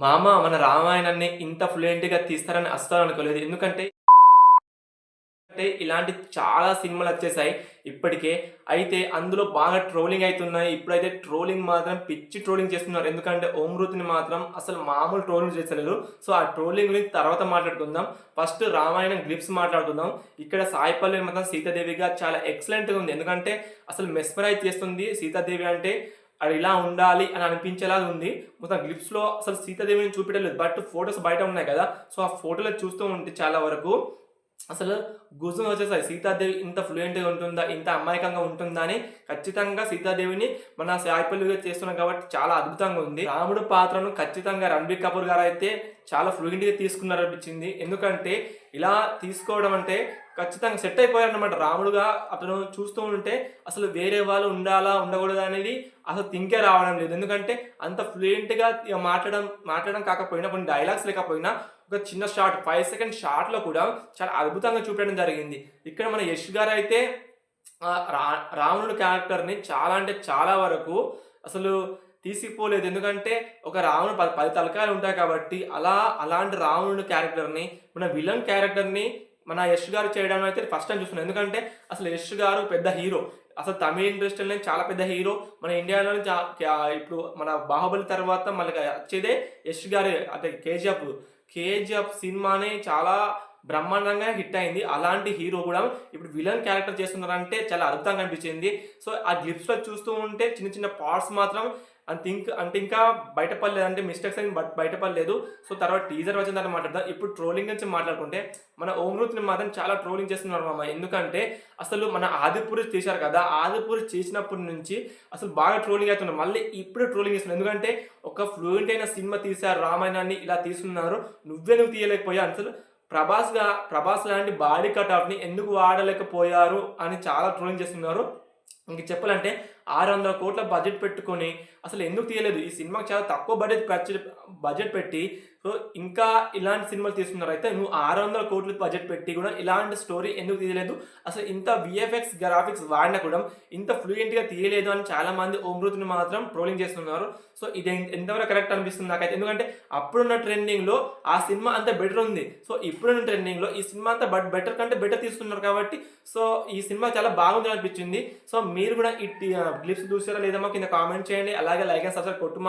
మామ మన రామాయణాన్ని ఇంత ఫ్లూయెంట్గా తీస్తారని అస్సలు అనుకోలేదు. ఎందుకంటే అంటే ఇలాంటి చాలా సినిమాలు వచ్చేసాయి ఇప్పటికే. అయితే అందులో బాగా ట్రోలింగ్ అవుతున్నాయి ఇప్పుడైతే ట్రోలింగ్ మాత్రం పిచ్చి ట్రోలింగ్ చేస్తున్నారు. ఎందుకంటే ఓమృతిని మాత్రం అసలు మామూలు ట్రోలింగ్ చేస్తలేరు సో ఆ ట్రోలింగ్ గురించి తర్వాత మాట్లాడుకుందాం. ఫస్ట్ రామాయణం గ్లిప్స్ మాట్లాడుకుందాం. ఇక్కడ సాయిపల్లి మాత్రం సీతాదేవిగా చాలా ఎక్సలెంట్గా ఉంది. ఎందుకంటే అసలు మెస్మరైజ్ చేస్తుంది సీతాదేవి అంటే. అది ఇలా ఉండాలి అని అనిపించేలా ఉంది. మొత్తం గ్లిప్స్లో అసలు సీతాదేవిని చూపించలేదు బట్ ఫొటోస్ బయట ఉన్నాయి కదా. సో ఆ ఫోటోలో చూస్తూ ఉంటే చాలా వరకు అసలు గుజం వచ్చేసరి సీతాదేవి ఇంత ఫ్లూయెంట్గా ఉంటుందా? ఇంత అమాయకంగా ఉంటుందా అని ఖచ్చితంగా సీతాదేవిని మన సాయిపల్లిగా చేస్తున్నాం కాబట్టి చాలా అద్భుతంగా ఉంది. రాముడు పాత్రను ఖచ్చితంగా రణబీర్ కపూర్ గారు అయితే చాలా ఫ్లూయెంట్గా తీసుకున్నారు అనిపించింది ఎందుకంటే ఇలా తీసుకోవడం అంటే ఖచ్చితంగా సెట్ అయిపోయారు అనమాట రాముడుగా అతను చూస్తూ ఉంటే అసలు వేరే వాళ్ళు ఉండాలా ఉండకూడదు అనేది అసలు థింకే రావడం లేదు. ఎందుకంటే అంత ఫ్లూయెంట్గా మాట్లాడడం మాట్లాడడం కాకపోయినా కొన్ని డైలాగ్స్ లేకపోయినా ఒక చిన్న షార్ట్ ఫైవ్ సెకండ్ షార్ట్లో కూడా చాలా అద్భుతంగా చూపించడం జరిగింది. ఇక్కడ మన యష్ గారు అయితే రా రావణుడు క్యారెక్టర్ని చాలా అంటే చాలా వరకు అసలు తీసుకుపోలేదు ఎందుకంటే ఒక రావణుడు పది పది తలకాయలు ఉంటాయి కాబట్టి అలా అలాంటి రావణుడు క్యారెక్టర్ని మన విలన్ క్యారెక్టర్ని మన యష్ గారు చేయడం అయితే ఫస్ట్ టైం చూస్తున్నాను ఎందుకంటే అసలు యష్ గారు పెద్ద హీరో అసలు తమిళ ఇండస్ట్రీలో చాలా పెద్ద హీరో మన ఇండియాలో ఇప్పుడు మన బాహుబలి తర్వాత మళ్ళీ వచ్చేదే యష్ గారి అంటే కేజీఎఫ్. కేజీఎఫ్ సినిమానే చాలా బ్రహ్మాండంగా హిట్ అయింది. అలాంటి హీరో కూడా ఇప్పుడు విలన్ క్యారెక్టర్ చేస్తున్నారంటే చాలా అద్భుతంగా అనిపించింది. సో ఆ గ్లిప్స్లో చూస్తూ ఉంటే చిన్న చిన్న పార్ట్స్ మాత్రం అంత ఇంక అంటే ఇంకా బయటపడలేదు. అంటే మిస్టేక్స్ అని బట్ బయటపడలేదు. సో తర్వాత టీజర్ వచ్చిన తర్వాత మాట్లాడదాం. ఇప్పుడు ట్రోలింగ్ నుంచి మాట్లాడుకుంటే మన ఓమ్రూత్ని మాత్రం చాలా ట్రోలింగ్ చేస్తున్నారు మామ. ఎందుకంటే అసలు మన ఆదిపూరి తీశారు కదా. ఆదిపురి చేసినప్పటి నుంచి అసలు బాగా ట్రోలింగ్ అవుతున్నారు మళ్ళీ ఇప్పుడు ట్రోలింగ్ చేస్తున్నారు ఎందుకంటే ఒక ఫ్లూయెంట్ అయిన సినిమా తీశారు రామాయణాన్ని ఇలా తీసుకున్నారు నువ్వే నువ్వు తీయలేకపోయా అసలు ప్రభాస్గా ప్రభాస్ లాంటి బాడీ కటాఫ్ని ఎందుకు వాడలేకపోయారు అని చాలా ట్రోలింగ్ చేస్తున్నారు. ఇంక చెప్పాలంటే ఆరు వందల కోట్ల బడ్జెట్ పెట్టుకొని అసలు ఎందుకు తీయలేదు? ఈ సినిమాకి చాలా తక్కువ బడ్జెట్ ఖర్చు బడ్జెట్ పెట్టి సో ఇంకా ఇలాంటి సినిమాలు తీసుకున్నారు అయితే నువ్వు ఆరు వందల కోట్లు బడ్జెట్ పెట్టి కూడా ఇలాంటి స్టోరీ ఎందుకు తీయలేదు? అసలు ఇంత విఎఫ్ఎక్స్ గ్రాఫిక్స్ వాడినా కూడా ఇంత ఫ్లూయెంట్గా తీయలేదు అని చాలామంది ఓమృతిని మాత్రం ట్రోలింగ్ చేస్తున్నారు. సో ఇది ఎంతవరకు కరెక్ట్ అనిపిస్తుంది నాకైతే? ఎందుకంటే అప్పుడున్న ట్రెండింగ్లో ఆ సినిమా అంత బెటర్ ఉంది. సో ఇప్పుడున్న ట్రెండింగ్లో ఈ సినిమా అంతా బట్ బెటర్ కంటే బెటర్ తీస్తున్నారు కాబట్టి సో ఈ సినిమా చాలా బాగుంది అనిపించింది. సో మీరు కూడా ఈ క్లిప్స్ చూసారా లేదా మాకు కింద కామెంట్ చేయండి. అలాగే లైక్ అండ్ సబ్స్క్రైబ్ కొట్టు